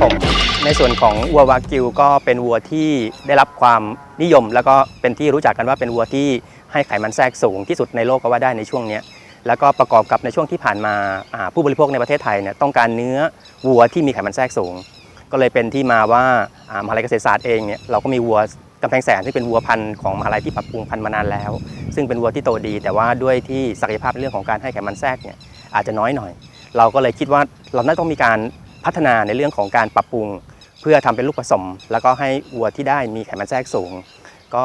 ผม ในส่วนของวัววากิวก็เป็นวัวที่ได้รับความนิยม แล้วก็เป็นที่รู้จักกันว่าเป็นวัวที่ให้ไขมันแทรกสูงที่สุดในโลกก็ว่าได้ในช่วงนี้แล้วก็ประกอบกับในช่วงที่ผ่านมาผู้บริโภคในประเทศไทยเนี่ยต้องการเนื้อวัวที่มีไขมันแทรกสูง ก็เลยเป็นที่มาว่ามหาลัยเกษตรศาสตร์เองเนี่ยเราก็มีวัวกำแพงแสนที่เป็นวัวพันธุ์ของมหาลัยที่ปรับปรุงพันธุ์มานานแล้ว ซึ่งเป็นวัวที่โตดี แต่ว่าด้วยที่ศักยภาพในเรื่องของการให้ไขมันแทรกเนี่ยอาจจะน้อยหน่อย เราก็เลยคิดว่าเราน่าต้องมีการ พัฒนาในเรื่องของการปรับปรุง เพื่อทำเป็นลูกผสม แล้วก็ให้วัวที่ได้มีไขมันแทรกสูง ก็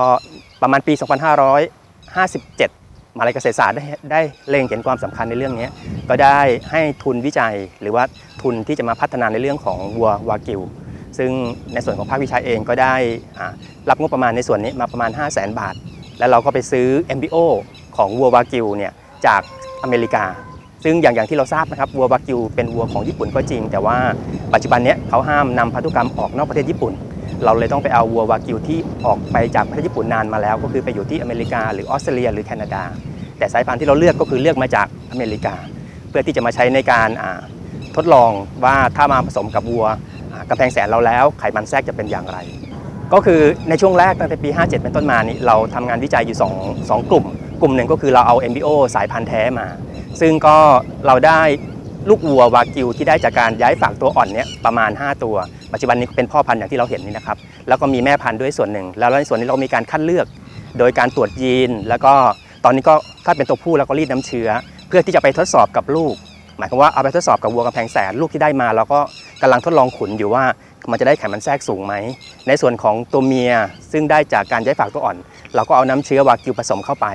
ประมาณปี 2557 มาลัยเกษตรศาสตร์ได้ได้เล็งเห็นความสำคัญในเรื่องนี้ ก็ได้ให้ทุนวิจัยหรือว่าทุนที่จะมาพัฒนาในเรื่องของวัววากิว ซึ่งในส่วนของภาควิชาเองก็ได้รับงบประมาณในส่วนนี้มาประมาณ 5 0 0 0 0 0 บาท แล้วเราก็ไปซื้อ MBO ของวัววากิวเนี่ยจากอเมริกา ซึ่งอย่างอย่างที่เราทราบนะครับวัววากิวเป็นวัวของญี่ปุ่นก็จริง แต่ว่าปัจจุบันเนี้ยเขาห้ามนำพันธุกรรมออกนอกประเทศญี่ปุ่น เราเลยต้องไปเอาวัววากิวที่ออกไปจากประเทศญี่ปุ่นนานมาแล้ว ก็คือไปอยู่ที่อเมริกาหรือออสเตรเลีย หรือแคนาดา แต่สายพันธุ์ที่เราเลือกก็คือเลือกมาจากอเมริกา เพื่อที่จะมาใช้ในการทดลองว่าถ้ามาผสมกับวัวอ่ากำแพงแสนเราแล้วไขมันแทรกจะเป็นอย่างไร ก็คือในช่วงแรกตั้งแต่ปี 57 เป็นต้นมานี่เราทำงานวิจัยอยู่2งกลุ่ม กลุ่มหนึ่งก็คือเราเอา MBO สายพันธุ์แท้มา ซึ่งก็เราได้ลูกวัววากิวที่ได้จากการย้ายฝากตัวอ่อนเนี่ยประมาณ 5 ตัว ปัจจุบันนี้เป็นพ่อพันธุ์อย่างที่เราเห็นนี่นะครับ แล้วก็มีแม่พันธุ์ด้วยส่วนหนึ่ง แล้วในส่วนนี้เรามีการคัดเลือก โดยการตรวจยีน แล้วก็ตอนนี้ก็ถ้าเป็นตัวผู้แล้วก็รีดน้ำเชื้อ เพื่อที่จะไปทดสอบกับลูก หมายความว่าเอาไปทดสอบกับวัวกำแพงแสนลูกที่ได้มาเราก็กำลังทดลองขุนอยู่ว่ามันจะได้ไขมันแทรกสูงไหม ในส่วนของตัวเมียซึ่งได้จากการย้ายฝากตัวอ่อน เราก็เอาน้ำเชื้อวากิวผสมเข้าไป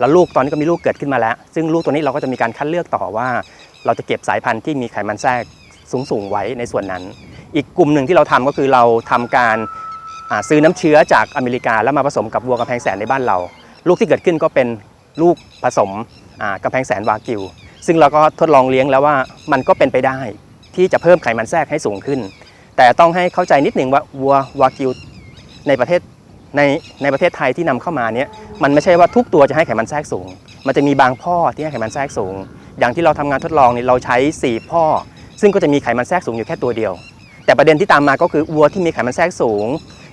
แล้วลูกตอนนี้ก็มีลูกเกิดขึ้นมาแล้ว ซึ่งลูกตัวนี้เราก็จะมีการคัดเลือกต่อว่า เราจะเก็บสายพันธุ์ที่มีไขมันแทรกสูงๆไว้ในส่วนนั้น อีกกลุ่มหนึ่งที่เราทำก็คือเราทำการซื้อน้ำเชื้อจากอเมริกาแล้วมาผสมกับวัวกำแพงแสนในบ้านเรา ลูกที่เกิดขึ้นก็เป็นลูกผสมอ่ากำแพงแสนวากิว ซึ่งเราก็ทดลองเลี้ยงแล้วว่ามันก็เป็นไปได้ ที่จะเพิ่มไขมันแทรกให้สูงขึ้น แต่ต้องให้เข้าใจนิดหนึ่งว่าวัววากิวในประเทศ ในในประเทศไทยที่นำเข้ามาเนี้ยมันไม่ใช่ว่าทุกตัวจะให้ไขมันแทรกสูง มันจะมีบางพ่อที่ให้ไขมันแทรกสูง อย่างที่เราทำงานทดลองนี่เราใช้ 4 พ่อ ซึ่งก็จะมีไขมันแทรกสูงอยู่แค่ตัวเดียว แต่ประเด็นที่ตามมาก็คือวัวที่มีไขมันแทรกสูง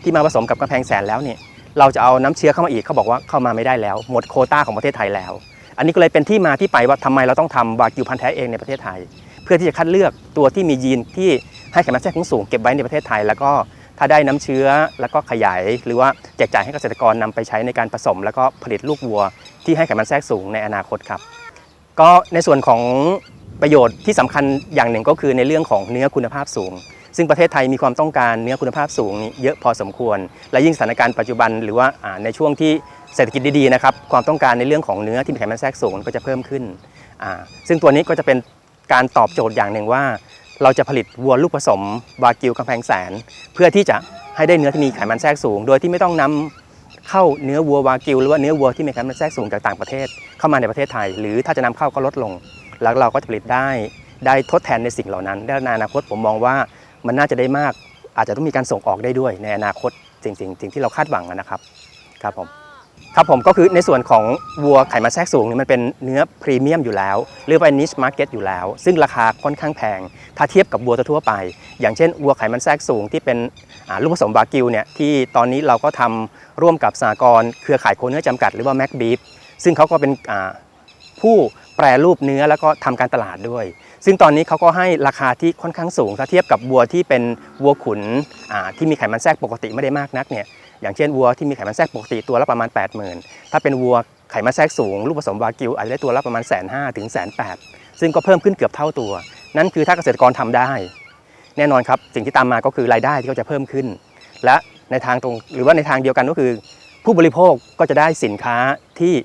ที่มาผสมกับกำแพงแสนแล้วเนี่ยเราจะเอาน้ำเชื้อเข้ามาอีกเขาบอกว่าเข้ามาไม่ได้แล้ว หมดโคต้าของประเทศไทยแล้ว อันนี้ก็เลยเป็นที่มาที่ไปว่าทำไมเราต้องทำวากิวพันธุ์แท้เองในประเทศไทย เพื่อที่จะคัดเลือกตัวที่มียีนที่ให้ไขมันแทรกสูงเก็บไว้ในประเทศไทย แล้วก็ ถ้าได้น้ำเชื้อแล้วก็ขยาย หรือว่าแจกจ่ายให้เกษตรกรนำไปใช้ในการผสม แล้วก็ผลิตลูกวัว ที่ให้ไขมันแทรกสูงในอนาคตครับ ก็ในส่วนของประโยชน์ที่สำคัญอย่างหนึ่งก็คือในเรื่องของเนื้อคุณภาพสูง ซึ่งประเทศไทยมีความต้องการเนื้อคุณภาพสูงนี่เยอะพอสมควร และยิ่งสถานการณ์ปัจจุบัน หรือว่าในช่วงที่เศรษฐกิจดีๆนะครับความต้องการในเรื่องของเนื้อที่มีไขมันแทรกสูงก็จะเพิ่มขึ้น ซึ่งตัวนี้ก็จะเป็นการตอบโจทย์อย่างหนึ่งว่า เราจะผลิตวัวลูกผสมวากิวกำแพงแสน เพื่อที่จะให้ได้เนื้อที่มีไขมันแทรกสูง โดยที่ไม่ต้องนำเข้าเนื้อวัววากิวหรือว่าเนื้อวัวที่มีไขมันแทรกสูงจากต่างประเทศ เข้ามาในประเทศไทย หรือถ้าจะนำเข้าก็ลดลง แล้วเราก็จะผลิตได้ได้ทดแทนในสิ่งเหล่านั้นในอนาคตผมมองว่ามันน่าจะได้มาก อาจจะต้องมีการส่งออกได้ด้วยในอนาคตจริงๆสิ่งที่เราคาดหวังนะครับครับผม ครับผมก็คือในส่วนของวัวไขมันแทรกสูงเนี่ยมันเป็นเนื้อพรีเมียมอยู่แล้วเรียกว่า niche market อยู่แล้ว ซึ่งราคาค่อนข้างแพง ถ้าเทียบกับวัวทั่วไป อย่างเช่นวัวไขมันแทรกสูงที่เป็นลูกผสมวากิวเนี่ยที่ตอนนี้เราก็ทำร่วมกับสหกรเครือข่ายโคเนื้อจำกัดหรือว่า Mac Beef ซึ่งเขาก็เป็นผู้แปรรูปเนื้อแล้วก็ทำการตลาดด้วย ซึ่งตอนนี้เขาก็ให้ราคาที่ค่อนข้างสูง ถ้าเทียบกับวัวที่เป็นวัวขุนที่มีไขมันแทรกปกติไม่ได้มากนักเนี่ย อย่างเช่นวัวที่มีไขมันแทรกปกติตัวละประมาณ 80,000 ถ้าเป็นวัวไขมันแทรกสูงลูกผสมวากิวอาจจะได้ตัวละประมาณแสนห้าถึงแสนแปดซึ่งก็เพิ่มขึ้นเกือบเท่าตัว นั่นคือถ้าเกษตรกรทำได้ แน่นอนครับสิ่งที่ตามมาก็คือรายได้ที่เขาจะเพิ่มขึ้น และในทางตรงหรือว่าในทางเดียวกันก็คือ ผู้บริโภคก็จะได้สินค้าที่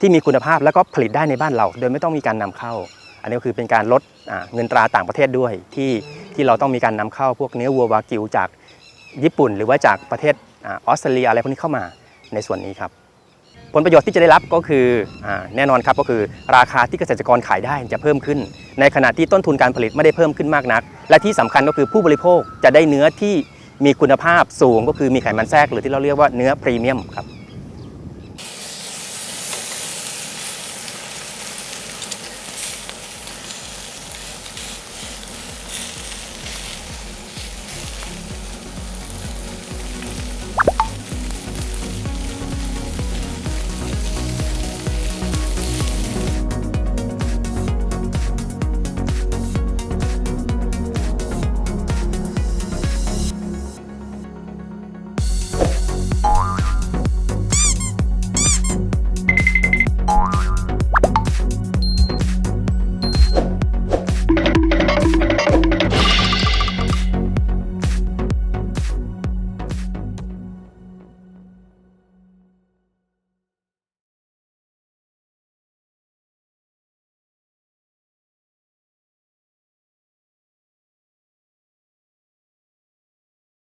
ที่มีคุณภาพแล้วก็ผลิตได้ในบ้านเรา โดยไม่ต้องมีการนำเข้า อันนี้ก็คือเป็นการลดเงินตราต่างประเทศด้วยที่ที่เราต้องมีการนำเข้าพวกเนื้อวัววากิวจากญี่ปุ่น หรือว่าจากประเทศ ออสเตรเลียอะไรพวกนี้เข้ามาในส่วนนี้ครับผลประโยชน์ที่จะได้รับก็คืออแน่นอนครับก็คือราคาที่เกษตรกรขายได้จะเพิ่มขึ้น ในขณะที่ต้นทุนการผลิตไม่ได้เพิ่มขึ้นมากนัก และที่สำคัญก็คือผู้บริโภคจะได้เนื้อที่มีคุณภาพสูงก็คือมีไขมันแทรกหรือที่เราเรียกว่าเนื้อพรีเมียมครับ